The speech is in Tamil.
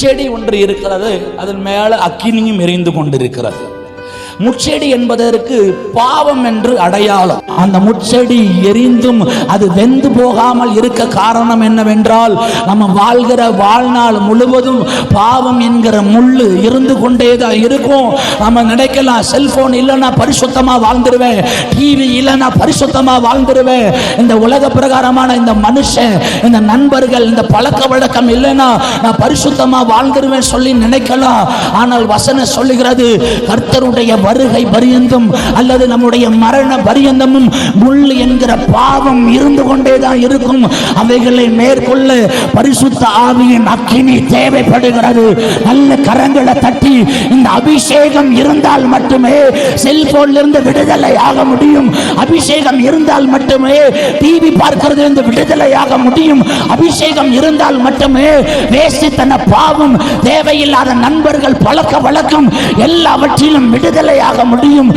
செடி ஒன்று இருக்கிறது அதன் மேலே அக்கினியும் எரிந்து கொண்டிருக்கிறது. முச்செடி என்பதற்கு பாவம் என்று அடையாளம். அந்த முச்செடி எரிந்தும் அது வெந்து போகாமல் இருக்க காரணம் என்னவென்றால் நம்ம வாழ்கிற வாழ்நாள் முழுவதும் பாவம் என்கிற முள்ளு இருந்து கொண்டே தான் இருக்கும். நம்ம நினைக்கலாம் செல்போன் இல்லைன்னா பரிசுத்தமாக வாழ்ந்துருவேன் டிவி இல்லைன்னா பரிசுத்தமாக வாழ்ந்துருவேன். இந்த உலக பிரகாரமான இந்த மனுஷன் இந்த நண்பர்கள் இந்த பழக்க வழக்கம் இல்லைன்னா நான் பரிசுத்தமாக வாழ்ந்துருவேன் சொல்லி நினைக்கலாம். ஆனால் வசனம் சொல்லுகிறது கர்த்தருடைய வருகை பரியந்தம் அல்லது நம்முடைய மரண பரியந்தமும் முள் என்கிற பாவம் இருந்து கொண்டே தான் இருக்கும். அவைகளை மேற்கொள்ள பரிசுத்த ஆவியின் அக்கினி தேவைப்படுகிறது. நல்ல கரங்களை தட்டி இந்த அபிஷேகம் இருந்தால் மட்டுமே செல்போன்ல இருந்து விடுதலை ஆக முடியும். அபிஷேகம் இருந்தால் மட்டுமே டிவி பார்க்கிறது இருந்து விடுதலை ஆக முடியும். அபிஷேகம் இருந்தால் மட்டுமே வேசித்தன பாவம் தேவையில்லாத நண்பர்கள் பழக்க வழக்கம் எல்லாவற்றிலும் விடுதலை ஆக முடியும்.